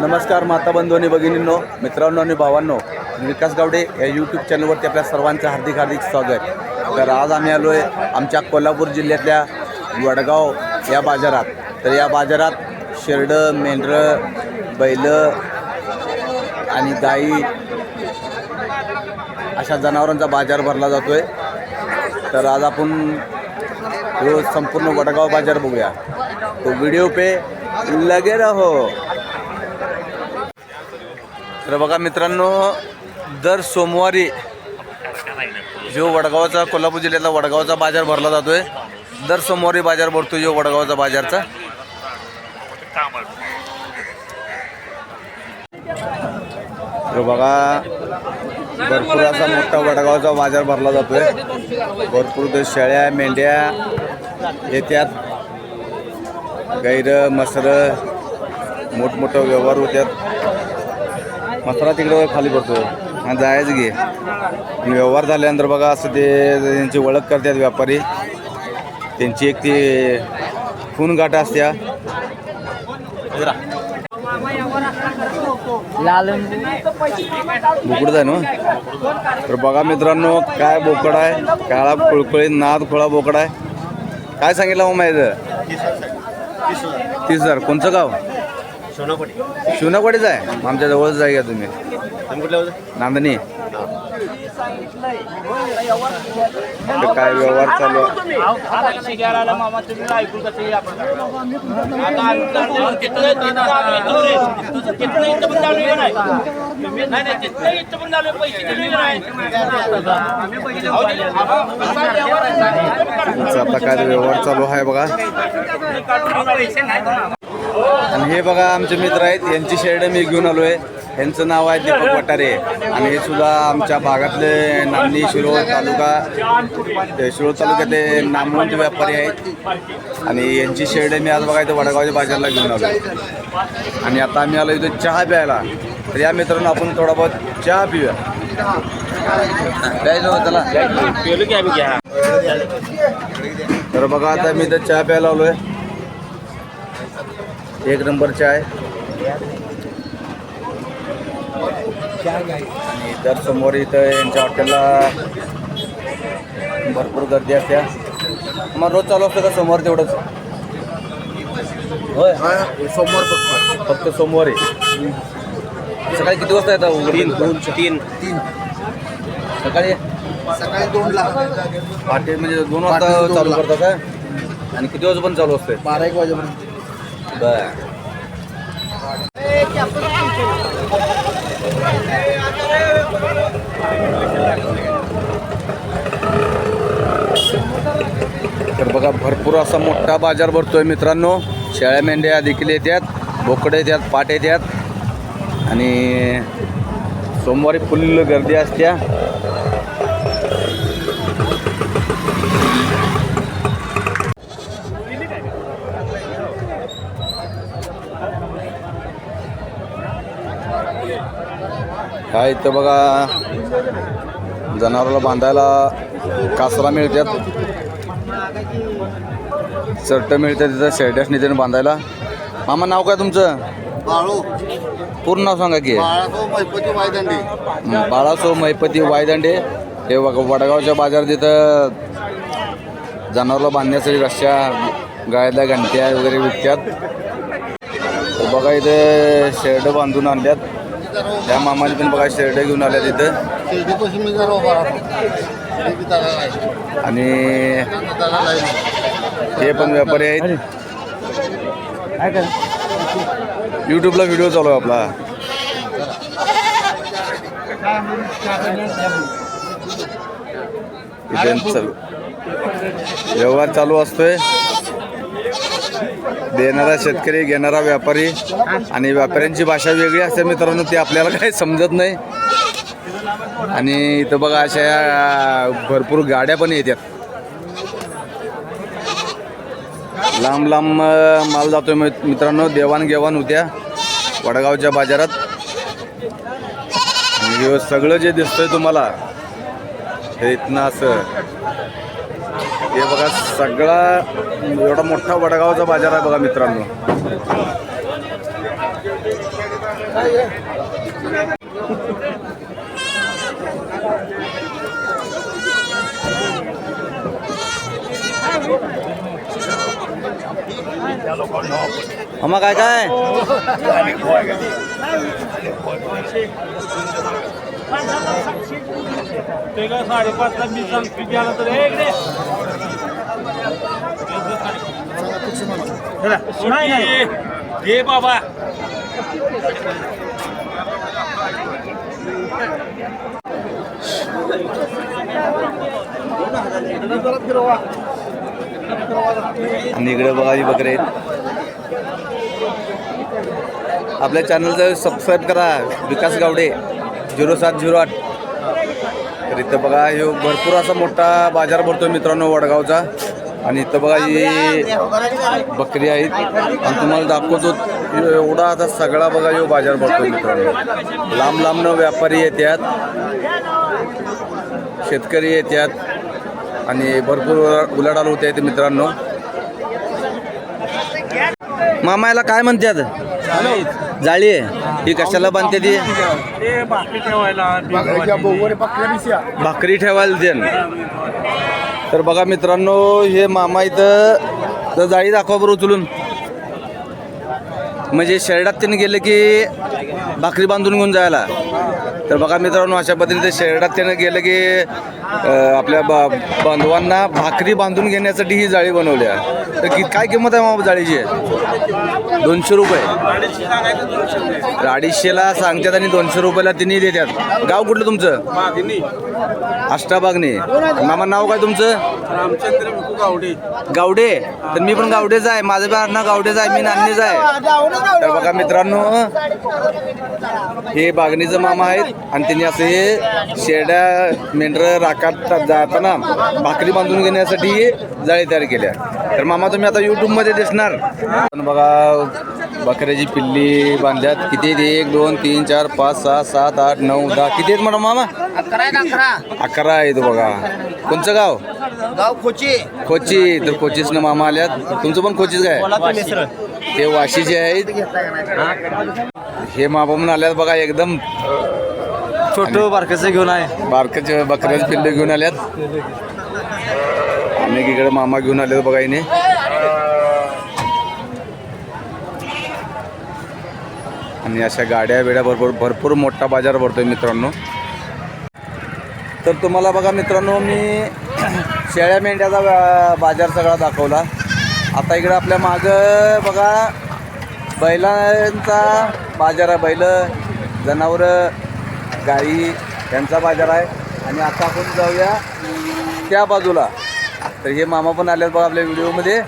नमस्कार माता बंधू आणि भगिनींनो मित्रांनो आणि भावांनो. विकास गावडे या यूट्यूब चॅनलवरती आपल्या सर्वांचं हार्दिक हार्दिक स्वागत. तर आज आम्ही आलो आहे आमच्या कोल्हापूर जिल्ह्यातल्या वडगाव या बाजारात. तर या बाजारात शेरडं मेंढरं बैलं आणि गाई अशा जनावरांचा बाजार भरला जातो आहे तर आज आपण संपूर्ण वडगाव बाजार बघूया. तो वीडियो पे लगे रहो। तर बघा मित्रांनो दर सोमवारी जो वडगावचा कोल्हापूर जिल्ह्यातला वडगावचा बाजार भरला जातोय दर सोमवारी बाजार भरतो जो वडगावचा बाजारचा. तर बघा भरपूर असा मोठा वडगावचा बाजार भरला जातोय. भरपूर ते शेळ्या मेंढ्या येत्यात. गैर मसर मोठमोठं व्यवहार होत्यात. मसरा तिकडं खाली पडतो. हा जायचं घे आणि व्यवहार झाल्यानंतर बघा असं ते त्यांची ओळख करतात व्यापारी. त्यांची एक ती खून गाठ असत्या. बोकडच आहे ना? तर बघा मित्रांनो काय बोकड आहे. काळा कुळकुळीत नाद खोळा बोकड आहे. काय सांगितलं मग माहिती? तीस हजार. कोणचं गाव? शिवनापाडीच आहे. आमच्या जवळच जाय का तुम्ही? नांदणी. काय व्यवहार चालू आहे? आता काय व्यवहार चालू आहे बघा. आणि हे बघा आमचे मित्र आहेत यांची शेड मी घेऊन आलो आहे यांचं नाव आहे दीपक वटारे. आणि हे सुद्धा आमच्या भागातले नामनी शिरोळ तालुका ते शिरोळ तालुक्यातले नामवंत व्यापारी आहेत. आणि यांची शेड मी आज बघा इथं वडगावच्या बाजारला घेऊन आलो आणि आता आम्ही आलो इथं चहा प्यायला. तर या मित्रांनो आपण थोडा बहुत चहा पिऊया. त्याला तर बघा आता मी इथं चहा प्यायला आलो आहे एक नंबर चहा आहे. आणि दर समोर इथं यांच्या हॉटेलला भरपूर गर्दी असते. मग रोज चालू असतं का समोर तेवढंच? होय. सोमवार फक्त. फक्त सोमवारी. सकाळी किती वाजता येतात तीन दोन तीन. तीन. सकाळी? सकाळी दोनला. पहाटे म्हणजे दोन वाजता चालू दोनला. करता का आणि किती वाजता पण चालू असते बारा एक वाजेपर्यंत. बर. तर बघा भरपूर असा मोठा बाजार भरतोय मित्रांनो. शेळ्या मेंढ्या देखील येतात बोकडे येतात पाट येतात आणि सोमवारी फुल्ल गर्दी असत्या. काय इथं बघा जनावराला बांधायला कासरा मिळतात. चर्ट मिळतात तिथं शेरड्यास निधीने बांधायला. मामा नाव काय तुमचं? बाळू. पूर्ण नाव सांगा की. बाळासो मैपती वायदंडी. बाळासो मैपती वायदंडे. हे बघा वडगावच्या बाजारात तिथं जनावरला बांधण्यासाठी रश्या गायला घंट्या वगैरे विकतात. बघा इथे शेरड बांधून आणल्यात. त्या मामाने पण बघा शेरड घेऊन आल्या तिथं. शिर्डीपाशी मी जरा उभा राहतो. शिर्डी त्याला आहे. आणि हे पण व्यापारी आहेत. यूट्यूबला व्हिडिओ चालू आहे आपला. इथे व्यवहार चालू असतोय. देणारा शेतकरी घेणारा व्यापारी आणि व्यापाऱ्यांची भाषा वेगळी असते मित्रांनो ती आपल्याला काही समजत नाही. आणि इथं बघा अशा भरपूर गाड्या पण येतात लांब लांब माल जातोय मित्रांनो देवाणघेवाण होत्या वडगावच्या बाजारात. सगळं जे दिसतंय तुम्हाला हे इथनं असं. हे बघा सगळा एवढा मोठा वडगावचा बाजार आहे बघा मित्रांनो. आम्हा काय काय? ते का साडेपाचला मी सांगतो गेला तर इकडे. नाही, नाही. घे बाबा आणि इकडे बघा ही बकरे आपल्या चॅनलचं सबस्क्राईब करा विकास गावडे झिरो सात झिरो आठ. तर इथं बघा हे भरपूर असा मोठा बाजार भरतो मित्रांनो वडगावचा. आणि इथं बघा ही बकरी आहेत. आणि तुम्हाला दाखवतो एवढा आता सगळा बघा यो बाजार भरतो मित्रांनो. लांब लांबनं व्यापारी येतात शेतकरी येतात आणि भरपूर उलाढाल होते इथे मित्रांनो. मामा याला काय म्हणतात जाळी आहे. ही कशाला बांधते ती? ठेवायला भाकरी ठेवायला देन. तर बघा मित्रांनो हे मामा इथं तर जाळी दाखवा बरं उचलून. म्हणजे शेरडात त्याने गेले की भाकरी बांधून घेऊन जायला. तर बघा मित्रांनो अशा पद्धतीने शेरडात त्यानं गेलं की आपल्या बा बांधवांना भाकरी बांधून घेण्यासाठी ही जाळी बनवली आहे तर कि काय किंमत आहे मामा जाळीची? दोनशे रुपये. अडीचशेला सांगतात आणि दोनशे रुपयाला तिन्ही देतात. गाव कुठलं तुमचं? अष्टाबागने मामा नाव काय तुमचं? गावडे. गावडे. तर मी पण गावडेच आहे. माझं पण आडनाव गावडेच आहे. मी नान्नीच आहे. तर बघा मित्रांनो हे बागणीचं मामा आहेत. आणि त्यांनी असे हे शेड्या मेंढर राखात जाताना भाकरी बांधून घेण्यासाठी जाळी तयार केल्या. तर मामा तुम्ही आता युट्यूबमध्ये दिसणार. पण बघा बकऱ्याची पिल्ली बांधल्यात. किती आहेत? एक दोन तीन चार पाच सहा सात आठ नऊ दहा. किती आहेत मॅडम मामा? अकरा आहेत बघा. कोणचं गाव? गाव खोची. कोची तर कोचीसनं मामा आल्यात. तुमचं पण कोचीच काय? ते वाशीचे आहेत. हे मामा म्हणून आल्यात बघा एकदम छोटं बारकाचं घेऊन आहे. बारकाचे बकऱ्याचे पिल्ले घेऊन आल्यात. अनेक इकडे मामा घेऊन आले बघा इने आणि अशा गाड्या बिड्या भरपूर भरपूर मोठा बाजार भरतोय मित्रांनो. तर तुम्हाला बघा मित्रांनो मी शेळ्या मेंढ्याचा बाजार सगळा दाखवला. आता इकडे आपल्या मागं बघा बैलांचा बाजार आहे. बैल जनावरं गाई यांचा बाजार आहे. आणि आता आपण जाऊया त्या बाजूला. तर हे मामा पण आले बघा आपल्या व्हिडिओमध्ये.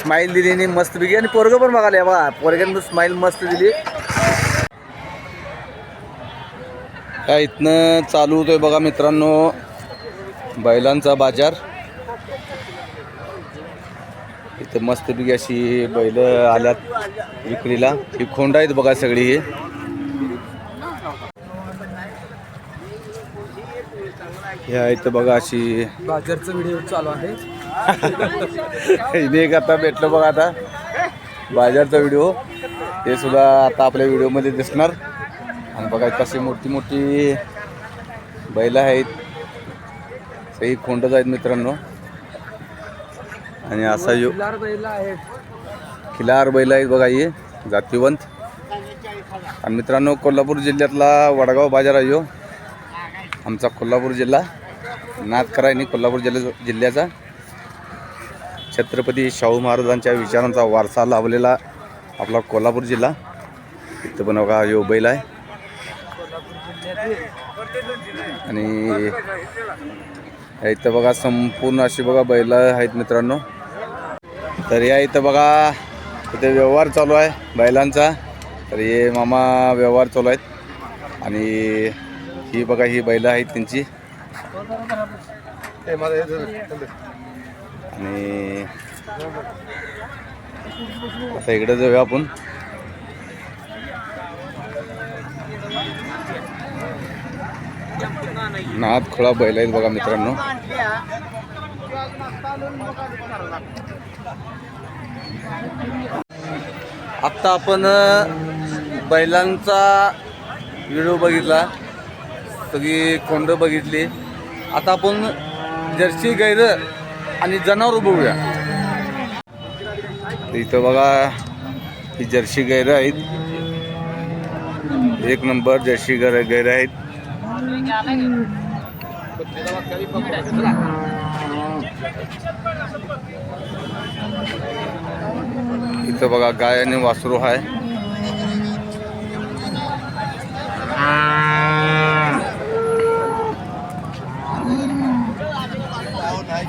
स्माईल दिली आणि मस्त पैकी. आणि पोरगं पण बघाले बघा. पोरग्यानं स्माईल मस्त दिली. काय इथनं चालू होतोय बघा मित्रांनो बैलांचा बाजार. इथं मस्तपैकी अशी बैल आल्यात विक्रीला. ही खोंड आहेत बघा सगळी हे. ह्या इथं बघा अशी. बाजारचा व्हिडिओ चालू आहे. इथे एक आता भेटलं बघा आता. बाजारचा व्हिडिओ ते सुद्धा आता आपल्या व्हिडिओमध्ये दिसणार. आणि बघा कशी मोठी मोठी बैल आहेत. सही खोंडच आहेत मित्रांनो. आणि असा यो खिलार बैल आहेत. बघा हे जातीवंत. आणि मित्रांनो कोल्हापूर जिल्ह्यातला वडगाव बाजार आहे ह्यो आमचा कोल्हापूर जिल्हा. नाथकरायनी कोल्हापूर जिल्ह्या जिल्ह्याचा छत्रपती शाहू महाराजांच्या विचारांचा वारसा लाभलेला आपला कोल्हापूर जिल्हा. इथं पण बघा यो बैल आहे. आणि इथं बघा संपूर्ण अशी बघा बैल आहेत मित्रांनो. तर या इथं बघा इथे व्यवहार चालू आहे बैलांचा. तर हे मामा व्यवहार चालू आहेत. आणि ही बघा ही बैलं आहेत त्यांची. Eh, eh, eh, आणि आता इकडे जाऊया आपण. नाद खोळा बैल आहेत बघा मित्रांनो. आत्ता आपण बैलांचा व्हिडिओ बघितला. सगळी कोंड बघितली. आता आपण जर्सी गैर आणि जनावर बघूया. इथं बघा ही जर्सी गैर आहेत. एक नंबर जर्सी गैर गैर आहेत. इथं बघा गाय आणि वासरू आहे.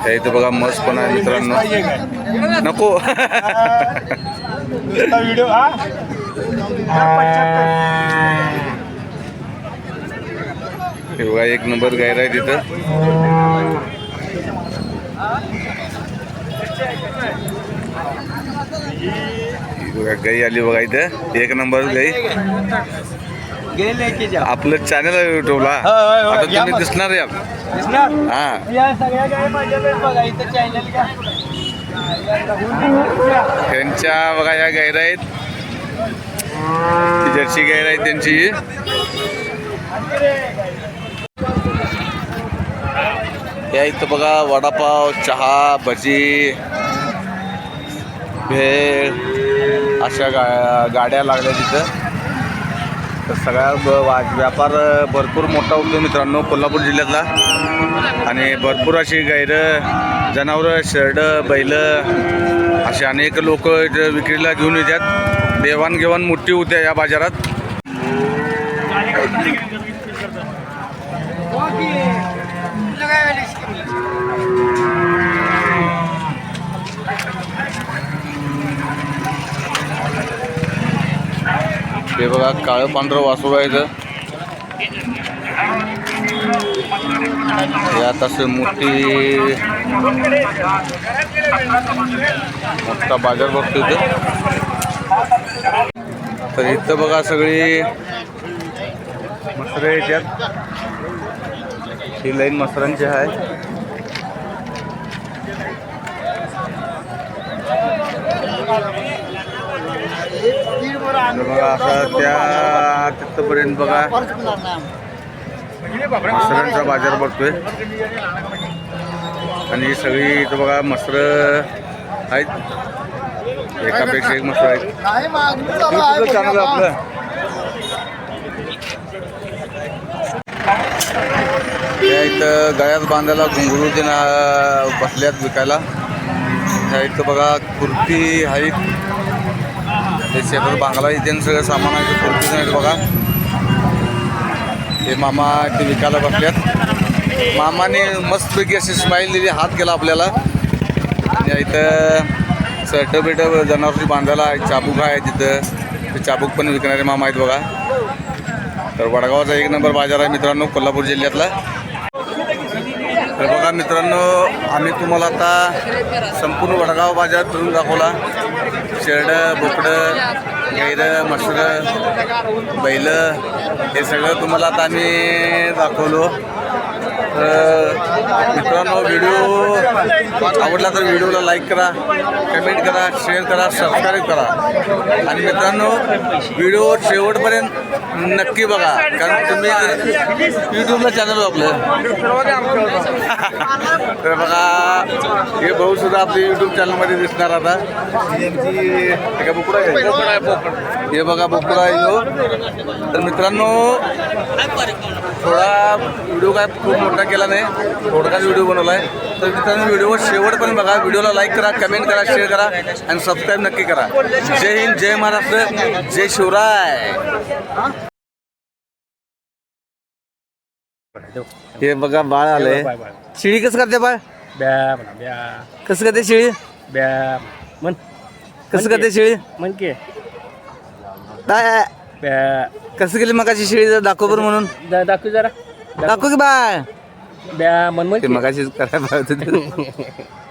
त्या इथं बघा मस्त पण आहे मित्रांनो. नको. व्हिडिओ हा? बघा एक नंबर गायर आहे तिथं. बघा गाई आली बघा इथं. एक नंबर गाई. आपलं चॅनल आहे युट्यूबला होय, होय. आता या तुम्ही मग. दिसणार या दिसणार? हा. या सगळ्या काय माझ्याकडे बघा इथं चॅनल का त्यांच्या बघा या गायरा आहेत. जर्सी गायर आहे त्यांची. या इथं बघा वडापाव चहा भजी भेळ अशा गा गाड्या लागल्या तिथं. तर सगळ्या वाज वा व्यापार भरपूर मोठा होतो मित्रांनो कोल्हापूर जिल्ह्यातला. आणि भरपूर अशी गैरं जनावरं शेरडं बैल असे अनेक लोक विक्रीला घेऊन येतात. देवाणघेवाण मोठी होते या बाजारात. हे बघा काळं पांढरं वासरू आहे इथं. यात असं मोठी मोठा बाजार बघतो इथं. तर इथं बघा सगळी मसरे याच्यात ही लाईन मसरांची आहे बघा असं त्या तिथपर्यंत बघा. मसरांचा बाजार भरतोय आणि ही सगळी इथं बघा मसर आहेत. एकापेक्षा एक मसर आहेत. हे बघा. आपलं. त्या इथं गळ्यात बांधायला घुंगरू ते बसल्यात विकायला. ह्या इथं बघा कुर्ती आहेत. हे शेतात बांगला इथे सगळं सामान आहे ते आहेत बघा. हे मामा ते विकायला बसल्यात मामाने मस्तपैकी अशी स्माईल दिली हात केला आपल्याला. आणि इथं शर्ट बिट जनावरची बांधायला आहे, चाबूक आहे तिथं. ते चाबूक पण विकणारे मामा आहेत बघा. तर वडगावचा एक नंबर बाजार आहे मित्रांनो कोल्हापूर जिल्ह्यातला. तर बघा मित्रांनो आम्ही तुम्हाला आता संपूर्ण वडगाव बाजार फिरून दाखवला. शेरडं बोकडं गैरं मसरं बैलं हे सगळं तुम्हाला आता आम्ही दाखवलो. मित्रांनो व्हिडिओ आवडला तर व्हिडिओला लाईक करा कमेंट करा शेअर करा सबस्क्राईब करा. आणि मित्रांनो व्हिडिओ शेवटपर्यंत नक्की बघा कारण तुम्ही यूट्यूबला चॅनल हो आपलं. तर बघा हे भाऊ सुद्धा आपल्या यूट्यूब चॅनलमध्ये दिसणार आता. हे बोकडा हे बघा बोकडा आहे तर मित्रांनो थोडा व्हिडिओ काय खूप मोठा केला नाही. थोडकाच व्हिडिओ बनवला आहे तर मित्रांनो व्हिडिओ शेवटपर्यंत बघा. व्हिडिओला लाईक करा कमेंट करा शेअर करा आणि सबस्क्राईब नक्की करा. जय हिंद जय महाराष्ट्र जय शिवराय. हे बघा बाळ आलंय. शिळी कसं करते बाळ? कसं करते शिळी? म्हण. कसं करते शिळी? म्हण की काय? कसं केली मगाची शिळी? जरा दाखव बरं म्हणून. दाखव जरा. दाखव की ब्या म्हण म्हण ते. मगाशीच करायला पाहिजे होतं.